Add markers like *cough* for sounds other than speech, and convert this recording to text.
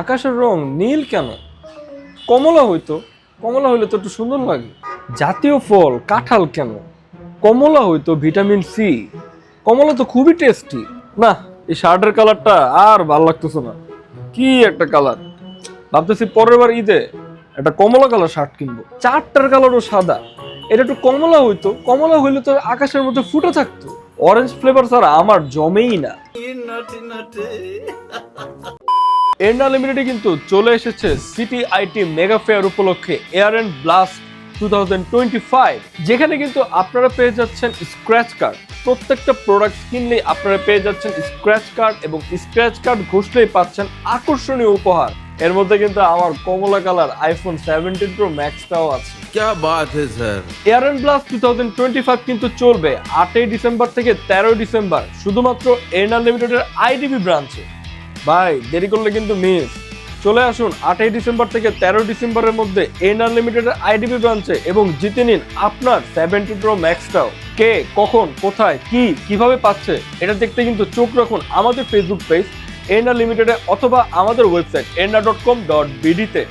আকাশের রং নীল কেন? কমলা হইতো। কমলা হইলে তো একটু সুন্দর লাগে। জাতীয় ফল, কাঁঠাল কেন? কমলা হইতো ভিটামিন সি। কমলা তো খুবই টেস্টি না, এই শার্টের কালারটা আর ভালো লাগতেছে না। কি একটা কালার। ভাবতেছি পরের বার ঈদে একটা কমলা কালার শার্ট কিনবো। চারটার কালারও সাদা। এটা একটু কমলা হইতো। কমলা হইলে তো আকাশের মধ্যে ফুটে থাকতো। অরেঞ্জ ফ্লেভার ছাড়া আমার জমেই না। *laughs* এরনা লিমিটেডে কিন্তু চলে এসেছে সিটি আইটি মেগা ফেয়ার উপলক্ষে এয়ার অ্যান্ড ব্লাস্ট টু যেখানে কিন্তু আপনারা পেয়ে যাচ্ছেন স্ক্র্যাচ কার্ড প্রত্যেকটা প্রোডাক্ট কিনলেই আপনারা পেয়ে যাচ্ছেন স্ক্র্যাচ কার্ড এবং স্ক্র্যাচ কার্ড ঘষলেই পাচ্ছেন আকর্ষণীয় উপহার। এর মধ্যে কিন্তু আমার কমলা কালার আইফোন সেভেন্টিন প্রো ম্যাক্সটাও আছে। ক্যা বাত হে sir? Air and blast two thousand twenty five কিন্তু চলবে আটই ডিসেম্বর থেকে তেরোই ডিসেম্বর শুধুমাত্র এয়ার লিমিটেডের আইডিবি ব্রাঞ্চে। ভাই, দেরি করলে কিন্তু মিস চলে আসুন আটই ডিসেম্বর থেকে তেরোই ডিসেম্বরের মধ্যে এনআর লিমিটেডের আইডিবি ব্রাঞ্চে এবং জিতে নিন আপনার সেভেন্টি প্রো ম্যাক্সটাও কে, কখন, কোথায়, কি, কীভাবে পাচ্ছে, এটা দেখতে কিন্তু চোখ রাখুন আমাদের ফেসবুক পেজ এনআর লিমিটেডে অথবা আমাদের website NR dot com dot বিডিতে